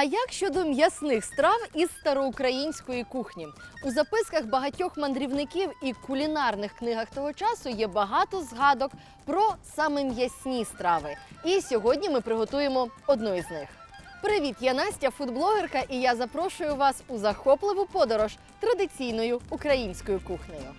А як щодо м'ясних страв із староукраїнської кухні? У записках багатьох мандрівників і кулінарних книгах того часу є багато згадок про саме м'ясні страви. І сьогодні ми приготуємо одну із них. Привіт, я Настя, фудблогерка, і я запрошую вас у захопливу подорож традиційною українською кухнею.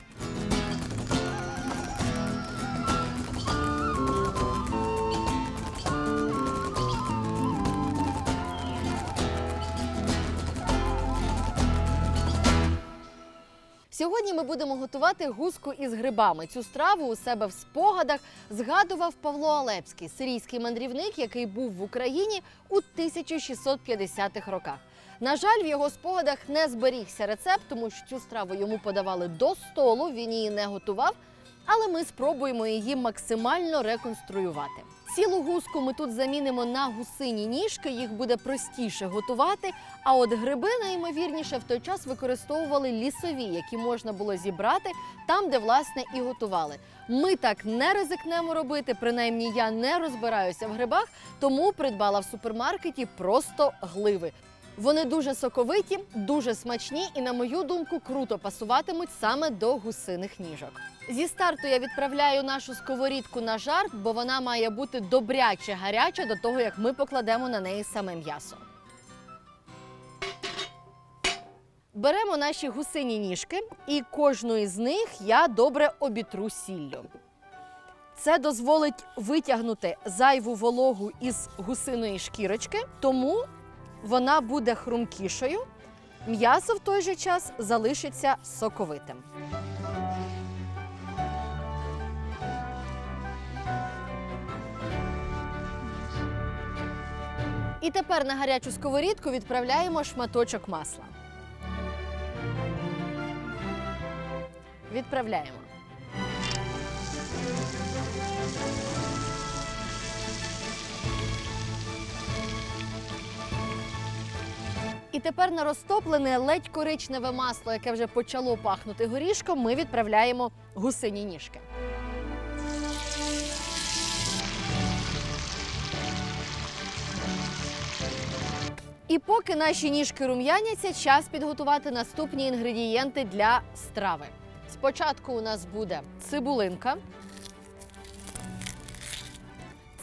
Сьогодні ми будемо готувати гуску із грибами. Цю страву у себе в спогадах згадував Павло Алепський, сирійський мандрівник, який був в Україні у 1650-х роках. На жаль, в його спогадах не зберігся рецепт, тому що цю страву йому подавали до столу. Він її не готував. Але ми спробуємо її максимально реконструювати. Цілу гуску ми тут замінимо на гусині ніжки, їх буде простіше готувати. А от гриби найімовірніше в той час використовували лісові, які можна було зібрати там, де власне і готували. Ми так не ризикнемо робити. Принаймні я не розбираюся в грибах, тому придбала в супермаркеті просто гливи. Вони дуже соковиті, дуже смачні і, на мою думку, круто пасуватимуть саме до гусиних ніжок. Зі старту я відправляю нашу сковорідку на жар, бо вона має бути добряче гаряча до того, як ми покладемо на неї саме м'ясо. Беремо наші гусині ніжки, і кожну із них я добре обітру сіллю. Це дозволить витягнути зайву вологу із гусиної шкірочки, тому вона буде хрумкішою. М'ясо в той же час залишиться соковитим. І тепер на гарячу сковорідку відправляємо шматочок масла. Відправляємо. Тепер на розтоплене ледь коричневе масло, яке вже почало пахнути горішком, ми відправляємо гусині ніжки. І поки наші ніжки рум'яняться, час підготувати наступні інгредієнти для страви. Спочатку у нас буде цибулинка.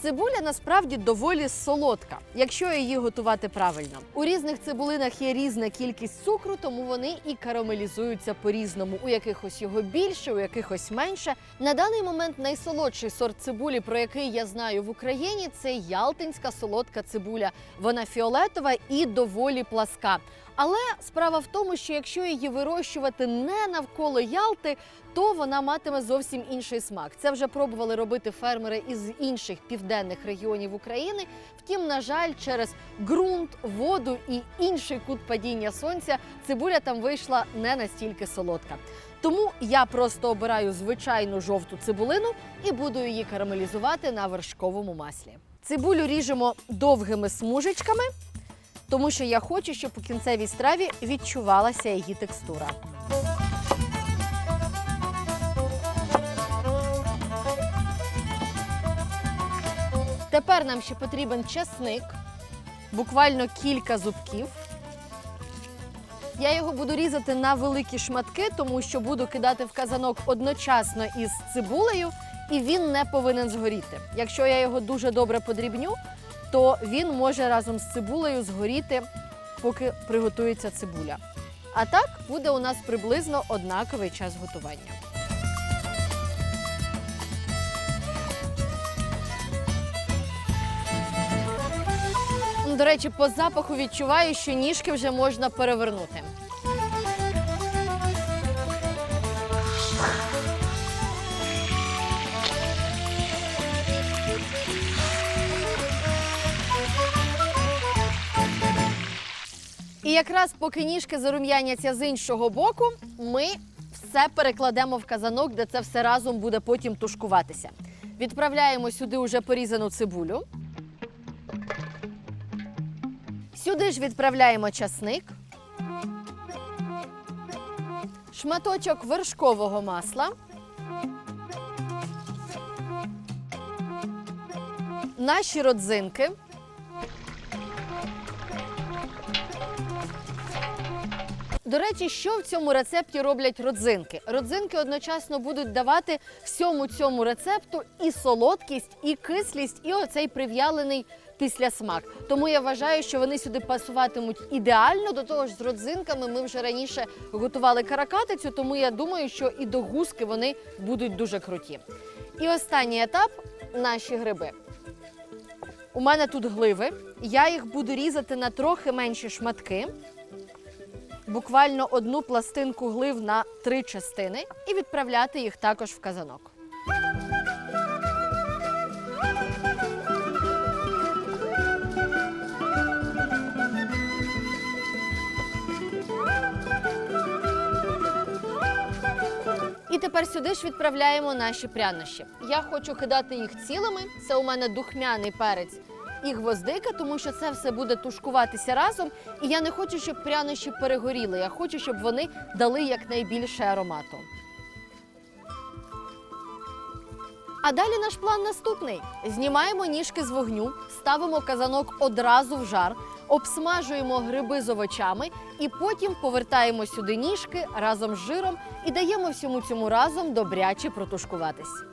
Цибуля насправді доволі солодка, якщо її готувати правильно. У різних цибулинах є різна кількість цукру, тому вони і карамелізуються по-різному. У якихось його більше, у якихось менше. На даний момент найсолодший сорт цибулі, про який я знаю в Україні, це ялтинська солодка цибуля. Вона фіолетова і доволі пласка. Але справа в тому, що якщо її вирощувати не навколо Ялти, то вона матиме зовсім інший смак. Це вже пробували робити фермери із інших південних регіонів України. Втім, на жаль, через ґрунт, воду і інший кут падіння сонця цибуля там вийшла не настільки солодка. Тому я просто обираю звичайну жовту цибулину і буду її карамелізувати на вершковому маслі. Цибулю ріжемо довгими смужечками, тому що я хочу, щоб у кінцевій страві відчувалася її текстура. Тепер нам ще потрібен чесник, буквально кілька зубків. Я його буду різати на великі шматки, тому що буду кидати в казанок одночасно із цибулею, і він не повинен згоріти. Якщо я його дуже добре подрібню, то він може разом з цибулею згоріти, поки приготується цибуля. А так буде у нас приблизно однаковий час готування. До речі, по запаху відчуваю, що ніжки вже можна перевернути. І якраз поки ніжки зарум'яняться з іншого боку, ми все перекладемо в казанок, де це все разом буде потім тушкуватися. Відправляємо сюди уже порізану цибулю. Сюди ж відправляємо часник, шматочок вершкового масла, наші родзинки, До речі, що в цьому рецепті роблять родзинки? Родзинки одночасно будуть давати всьому цьому рецепту і солодкість, і кислість, і оцей прив'ялений післясмак. Тому я вважаю, що вони сюди пасуватимуть ідеально. До того ж, з родзинками ми вже раніше готували каракатицю, тому я думаю, що і до гуски вони будуть дуже круті. І останній етап наші гриби. У мене тут гливи. Я їх буду різати на трохи менші шматки буквально одну пластинку глив на три частини і відправляти їх також в казанок. І тепер сюди ж відправляємо наші прянощі. Я хочу кидати їх цілими. Це у мене духмяний перець і гвоздика, тому що це все буде тушкуватися разом. І я не хочу, щоб прянощі перегоріли. Я хочу, щоб вони дали якнайбільше аромату. А далі наш план наступний: знімаємо ніжки з вогню, ставимо казанок одразу в жар, обсмажуємо гриби з овочами і потім повертаємо сюди ніжки разом з жиром і даємо всьому цьому разом добряче протушкуватись.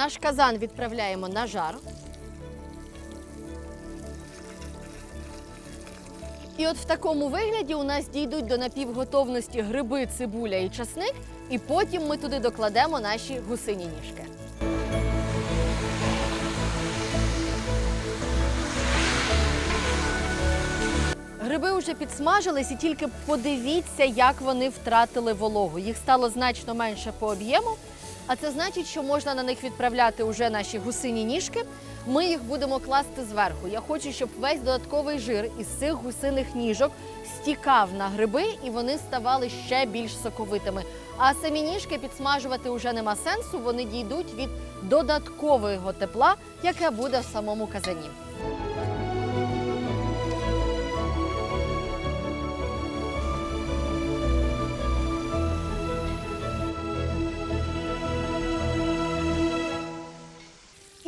Наш казан відправляємо на жар. І от в такому вигляді у нас дійдуть до напівготовності гриби, цибуля і часник, і потім ми туди докладемо наші гусині ніжки. Гриби вже підсмажились, і тільки подивіться, як вони втратили вологу. Їх стало значно менше по об'єму. А це значить, що можна на них відправляти уже наші гусині ніжки. Ми їх будемо класти зверху. Я хочу, щоб весь додатковий жир із цих гусиних ніжок стікав на гриби і вони ставали ще більш соковитими. А самі ніжки підсмажувати вже нема сенсу. Вони дійдуть від додаткового тепла, яке буде в самому казані.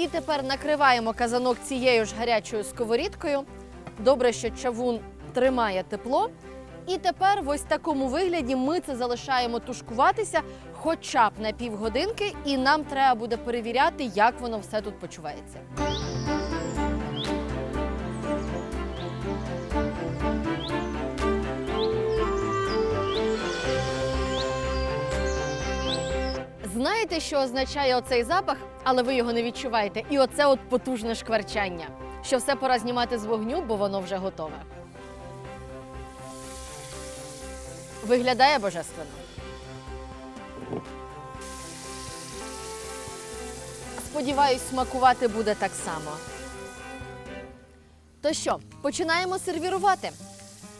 І тепер накриваємо казанок цією ж гарячою сковорідкою. Добре, що чавун тримає тепло. І тепер в ось такому вигляді ми це залишаємо тушкуватися хоча б на півгодинки, і нам треба буде перевіряти, як воно все тут почувається. Знаєте, що означає оцей запах, але ви його не відчуваєте. І оце от потужне шкварчання. Що все пора знімати з вогню, бо воно вже готове. Виглядає божественно. Сподіваюсь, смакувати буде так само. То що, починаємо сервірувати.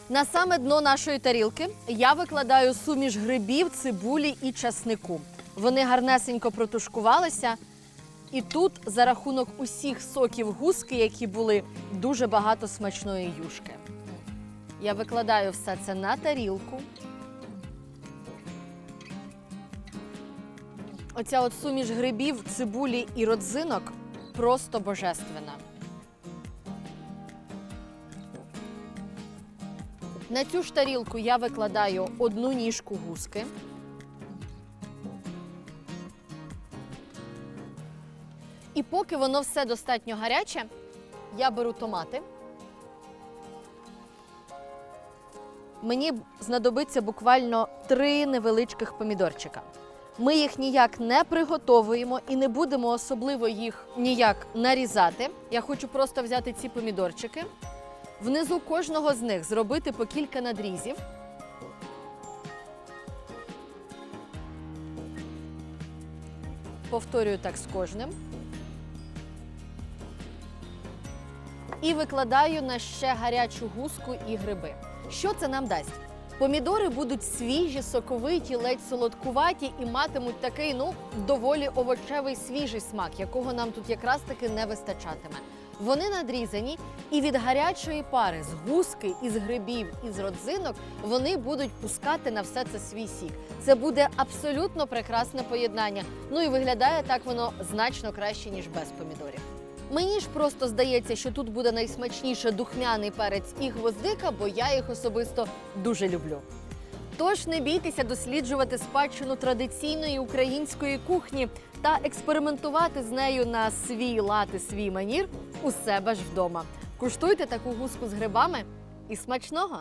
На саме дно нашої тарілки я викладаю суміш грибів, цибулі і часнику. Вони гарнесенько протушкувалися. І тут за рахунок усіх соків гуски, які були, дуже багато смачної юшки. Я викладаю все це на тарілку. Оця от суміш грибів, цибулі і родзинок просто божественна. На цю ж тарілку я викладаю одну ніжку гуски. І поки воно все достатньо гаряче, я беру томати. Мені знадобиться буквально три невеличких помідорчика. Ми їх ніяк не приготовуємо і не будемо особливо їх ніяк нарізати. Я хочу просто взяти ці помідорчики, внизу кожного з них зробити по кілька надрізів. Повторюю так з кожним. І викладаю на ще гарячу гуску і гриби. Що це нам дасть? Помідори будуть свіжі, соковиті, ледь солодкуваті і матимуть такий ну доволі овочевий свіжий смак, якого нам тут якраз таки не вистачатиме. Вони надрізані, і від гарячої пари з гуски, із грибів і з родзинок вони будуть пускати на все це свій сік. Це буде абсолютно прекрасне поєднання. Ну і виглядає так воно значно краще ніж без помідорів. Мені ж просто здається, що тут буде найсмачніше духмяний перець і гвоздика, бо я їх особисто дуже люблю. Тож не бійтеся досліджувати спадщину традиційної української кухні та експериментувати з нею на свій лад і свій манір у себе ж вдома. Куштуйте таку гуску з грибами і смачного!